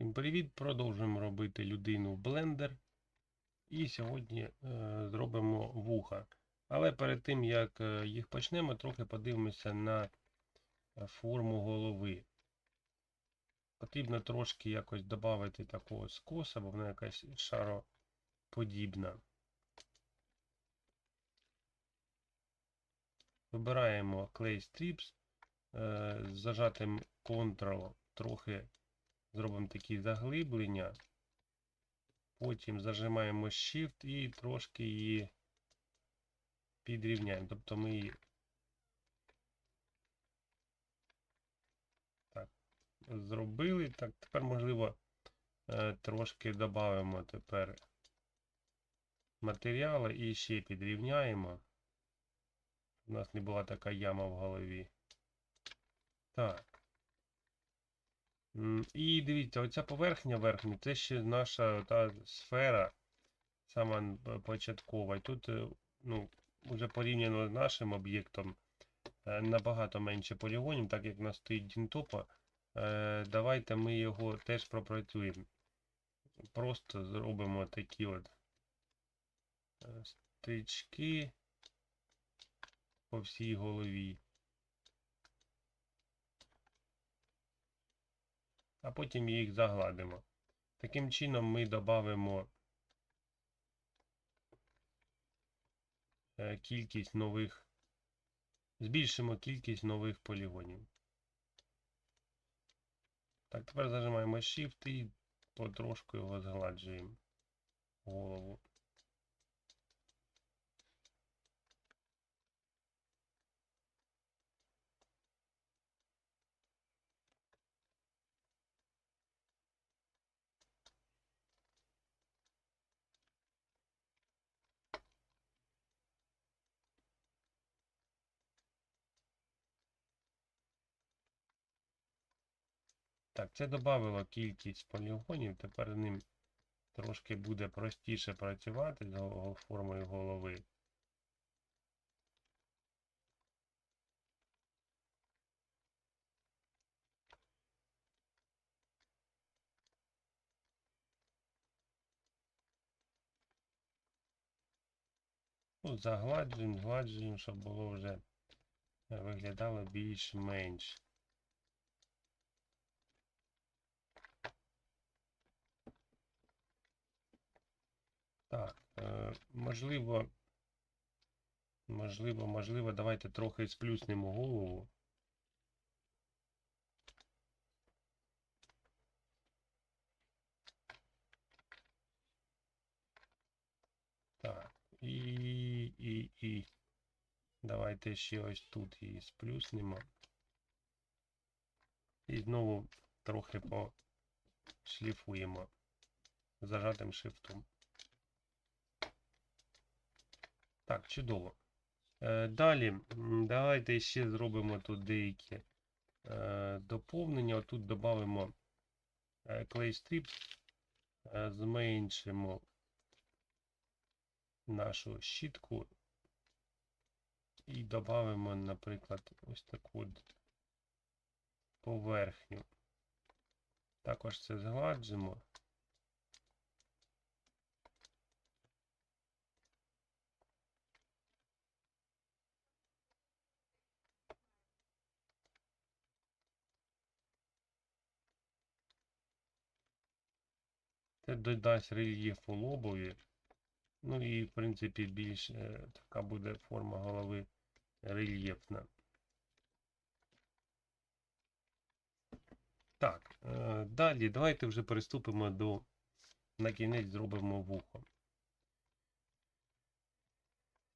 Привіт! Продовжуємо робити людину в Blender. І сьогодні е, зробимо вуха. Але перед тим як е, їх почнемо, трохи подивимося на е, форму голови. Потрібно трошки якось додати такого скоса, бо вона якась шароподібна. Вибираємо Clay Strips, е, зажатим Ctrl трохи зробимо такі заглиблення. Потім зажимаємо Shift і трошки її підрівняємо. Тобто ми її так, зробили. Так, тепер, можливо, е, трошки додамо тепер матеріали і ще підрівняємо. У нас не була така яма в голові. Так. І дивіться, оця поверхня верхня, це ще наша та сфера, сама початкова. І тут, е, ну, вже порівняно з нашим об'єктом, е, набагато менше полігонів, так як у нас стоїть дінтопа. Е, Давайте ми його теж пропрацюємо. Просто зробимо такі от стрічки по всій голові. А потім їх загладимо. Таким чином ми додамо е, кількість нових, збільшимо кількість нових полігонів. Так, тепер зажимаємо Shift і потрошку його згладжуємо голову. Так, це додавило кількість полігонів, тепер ним трошки буде простіше працювати з формою голови. Ну, загладжуємо, згладжуємо, щоб було вже е, виглядало більш-менш. Так, е, можливо, можливо, можливо, давайте трохи сплюснемо голову. Так, і, і, і. Давайте ще ось тут її сплюснемо. І знову трохи пошліфуємо зажатим шифтом. Так, чудово. Е, Далі, давайте ще зробимо тут деякі е, доповнення. Отут додамо Strips, е, зменшимо нашу щітку і додамо, наприклад, ось таку поверхню. Також це згладжимо. Додасть рельєфу лобові. Ну і, в принципі, більш е, така буде форма голови рельєфна. Так, е, далі давайте вже приступимо до на кінець зробимо вухо.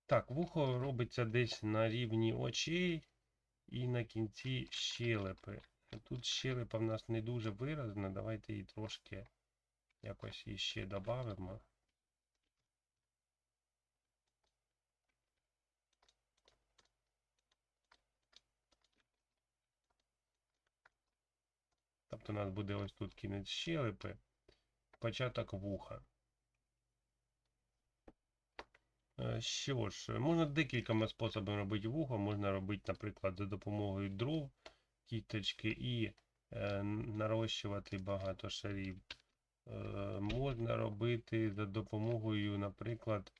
Так, вухо робиться десь на рівні очей і на кінці щелепи. Тут щелепа в нас не дуже виразна, давайте її трошки якось іще додамо. Тобто у нас буде ось тут кінець щелепи, початок вуха. Е, Що ж, можна декількома способами робити вухо. Можна робити, наприклад, за допомогою дров, кісточки і е, нарощувати багато шарів. Е, можна робити за допомогою, наприклад,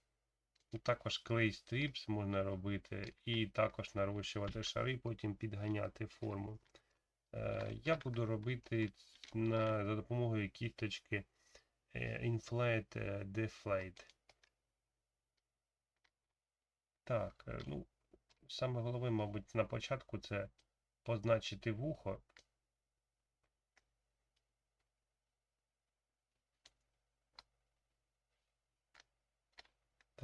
ну, також клей стріпс можна робити і також нарощувати шари, потім підганяти форму. Е, я буду робити на, за допомогою кісточки е, Inflate Deflate. Так, ну, саме головне, мабуть, на початку це позначити вухо.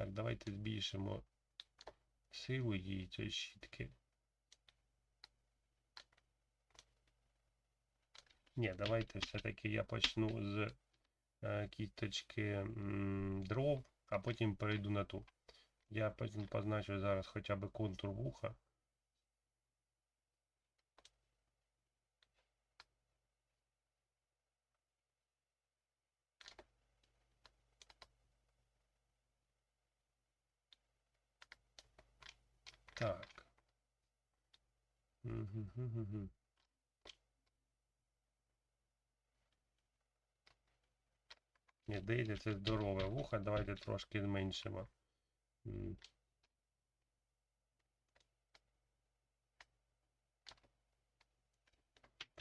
Так, давайте збільшимо силу її цієї щітки. Ні, давайте все-таки я почну з е, кісточки дров, а потім перейду на ту. Я позначу зараз хоча б контур вуха. Так. Мгм-гм-гм-гм. Ні, здається, це здорове вухо. Давайте трошки зменшимо.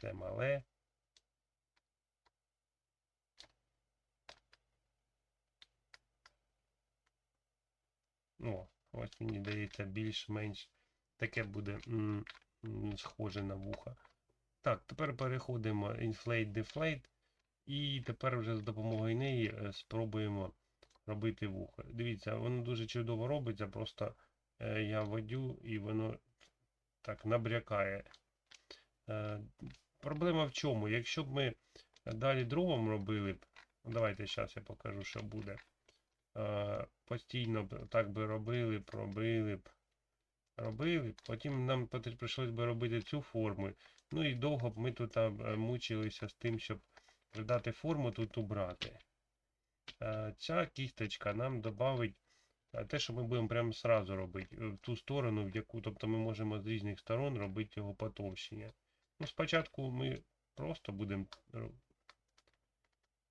Це мале. О, ось мені здається, більш-менш таке буде схоже на вуха. Так, тепер переходимо Inflate Deflate. І тепер вже з допомогою неї е, спробуємо робити вухо. Дивіться, воно дуже чудово робиться, просто е, я водю і воно так набрякає. Е, проблема в чому? Якщо б ми далі дровом робили б, давайте зараз я покажу, що буде. Е, постійно так би робили, б, робили б, робили, потім нам прийшлось би робити цю форму. Ну і довго б ми тут е, мучилися з тим, щоб придати форму тут убрати. Е, Ця кісточка нам додавить те, що ми будемо прямо сразу робити, в ту сторону, в яку, тобто ми можемо з різних сторон робити його потовщення. Ну, спочатку ми просто будемо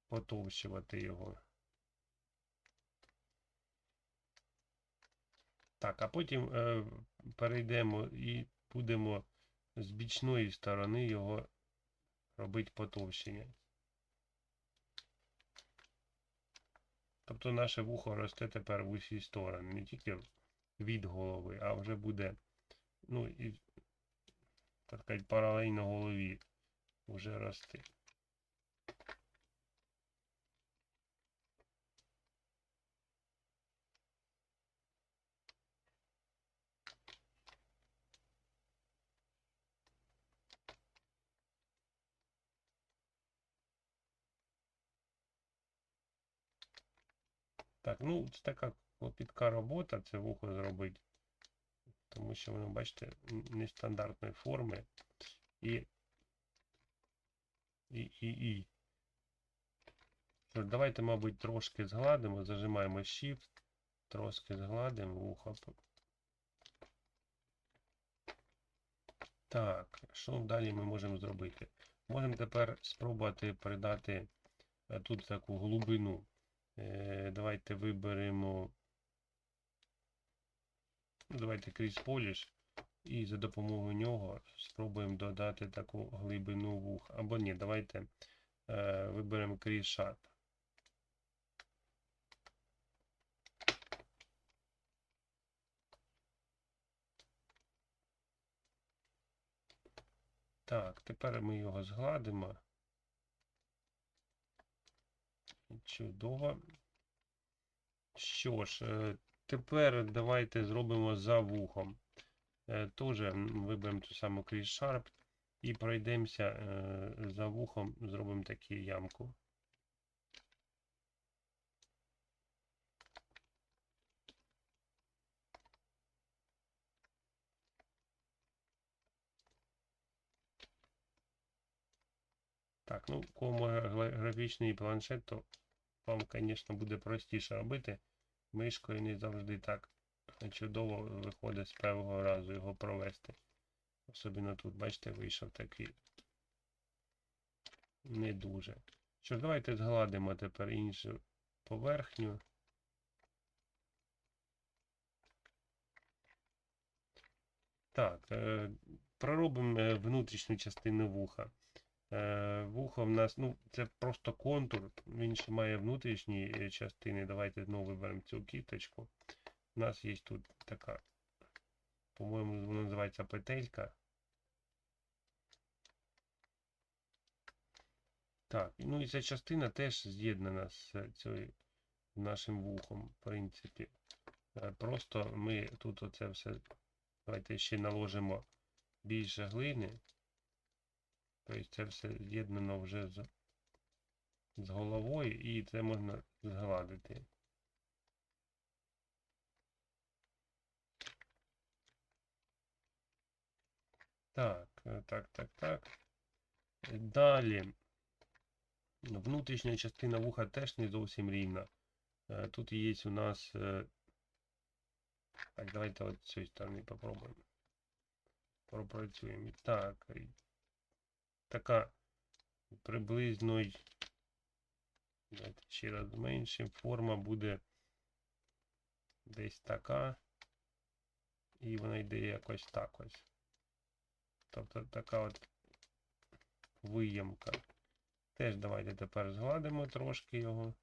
потовщувати його. Так, а потім е, перейдемо і будемо з бічної сторони його робити потовщення. Тобто наше вухо росте тепер в усі сторони, не тільки від голови, а вже буде, ну, і, так сказати, паралельно голові вже рости. Так, ну це така клопітка робота, це вухо зробити. Тому що воно, бачите, нестандартної форми. І. І, і, і. Що давайте, мабуть, трошки згладимо, зажимаємо Shift, трошки згладимо вухо. Так, що далі ми можемо зробити? Можемо тепер спробувати передати е, тут таку глибину. Е, Давайте виберемо. Давайте крізь поліш. І за допомогою нього спробуємо додати таку глибину вух. Або ні, давайте е, виберемо крізь Sharp. Так, тепер ми його згладимо. Чудово. Що ж, е, тепер давайте зробимо за вухом. Тоже виберемо ту саму крізь шарп і пройдемося е, за вухом, зробимо таку ямку. Ну, у кого має гла- графічний планшет, то вам, звісно, буде простіше робити. Мишкою не завжди так чудово виходить з першого разу його провести. Особливо тут, бачите, вийшов такий не дуже. Що ж, давайте згладимо тепер іншу поверхню. Так, е, проробимо е, внутрішню частину вуха. Е, вухо в нас, ну, це просто контур, він ще має внутрішні е, частини. Давайте знову виберемо цю кіточку. У нас є тут така, по-моєму, вона називається петелька. Так, ну і ця частина теж з'єднана з цією нашим вухом, в принципі. Е, Просто ми тут оце все. Давайте ще наложимо більше глини. Тобто це все з'єднано вже з, з головою і це можна згладити. Так, е, так, так, так. Далі. Внутрішня частина вуха теж не зовсім рівна. Е, Тут є у нас. е, Так, давайте от цієї сторони попробуємо. Пропрацюємо. Так. Така приблизно. Давайте ще раз менше, Форма буде десь така. І вона йде якось так ось. Тобто така от виємка. Теж давайте тепер згладимо трошки його.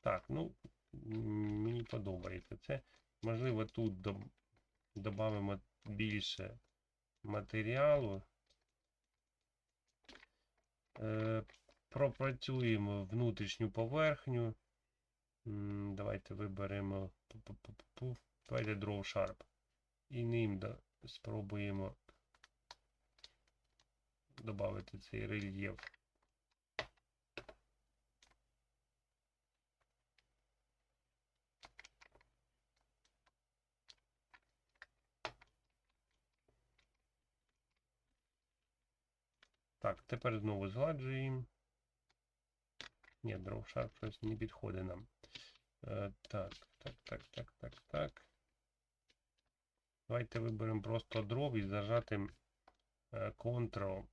Так, ну, мені подобається це. Можливо, тут додамо більше матеріалу. Е, пропрацюємо внутрішню поверхню. Давайте виберемо. Давайте Draw Sharp. І ним спробуємо додати цей рельєф. Так, тепер знову згладжуємо. Ні, дровшар щось не підходить нам. Е, так, так, так, так, так, так. Давайте виберемо просто дров і зажатим е, Ctrl.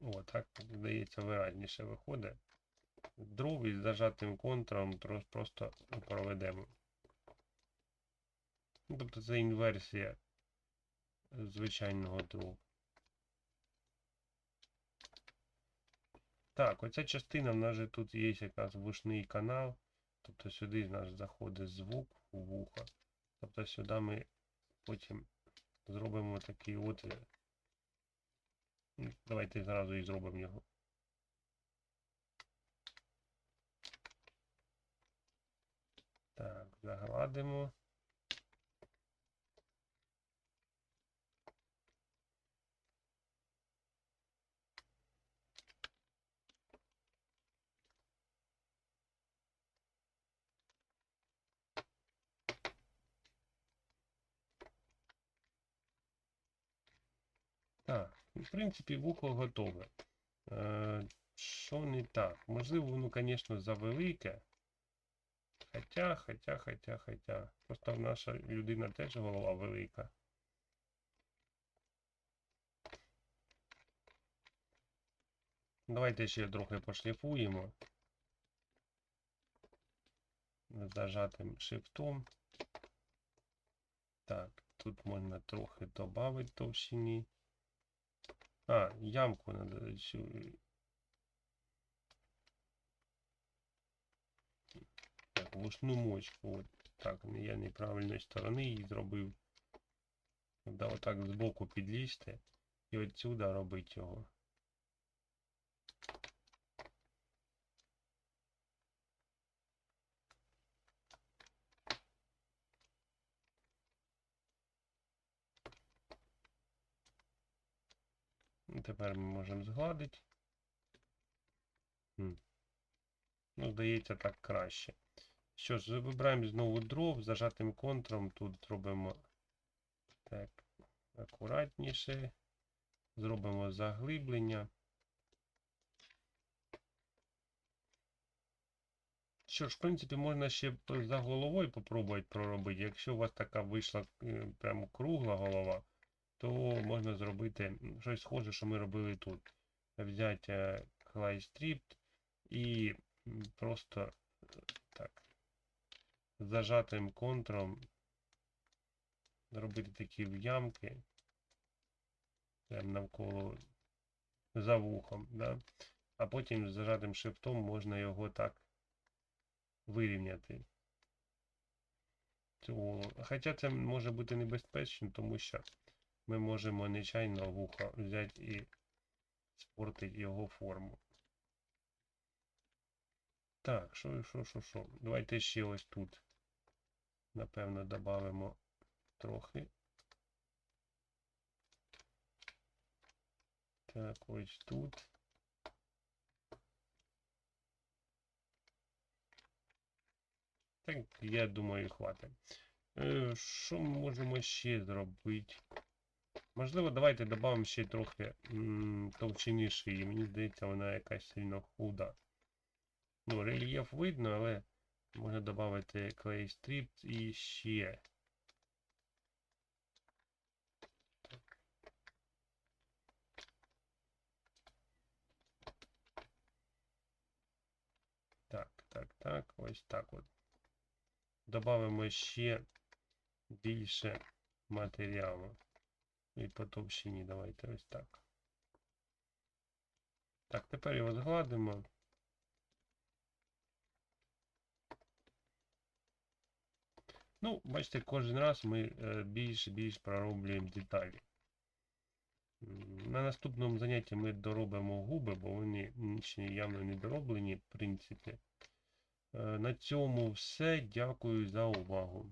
О, так, здається, виразніше виходить. Дров із зажатим тро- просто проведемо. Тобто це інверсія звичайного дров. Так, оця частина в нас же тут є якраз вушний канал. Тобто сюди в нас заходить звук у вухо. Тобто сюди ми потім зробимо такий отвір. Ну, Давайте зразу і зробимо його. Так, загладимо. Так, в принципі, вухо готове. Е, що не так? Можливо, воно, звісно, завелике. Хоча, хоча, хоча, хоча. Просто наша людина теж голова велика. Давайте ще трохи пошліфуємо. Зажатим шифтом. Так, тут можна трохи додати товщини. А, ямку надо всю Так, вушну мочку. От так, я неправильної сторони її зробив. Треба отак збоку підлізти і отсюда робити його. Тепер ми можемо згладити. Ну, здається, так краще. Що ж, вибираємо знову дров, зажатим контром. Тут зробимо так. акуратніше. Зробимо заглиблення. Що ж, в принципі, можна ще за головою попробувати проробити. Якщо у вас така вийшла е, прямо кругла голова, то можна зробити щось схоже, що ми робили тут. Взяти клей стріпт і просто е, так зажатим контуром зробити такі ямки прямо навколо за вухом, да? а потім з зажатим шифтом можна його так вирівняти. Хоча це може бути небезпечно, тому що ми можемо нечайно вухо взяти і спортити його форму. Так, що, що, що, що? Давайте ще ось тут. Напевно, додамо трохи. Так, ось тут. Так, я думаю, хватить. Е, Що ми можемо ще зробити? Можливо, давайте додамо ще трохи товщини шиї. Мені здається, вона якась сильно худа. Ну, рельєф видно, але можна додати клей стріп і ще. Так, так, так, ось так от. Добавимо ще більше матеріалу. І по товщині давайте ось так. Так, тепер його згладимо. Ну, бачите, кожен раз ми е, більш і більш пророблюємо деталі. На наступному занятті ми доробимо губи, бо вони ще явно не дороблені, в принципі. Е, На цьому все. Дякую за увагу.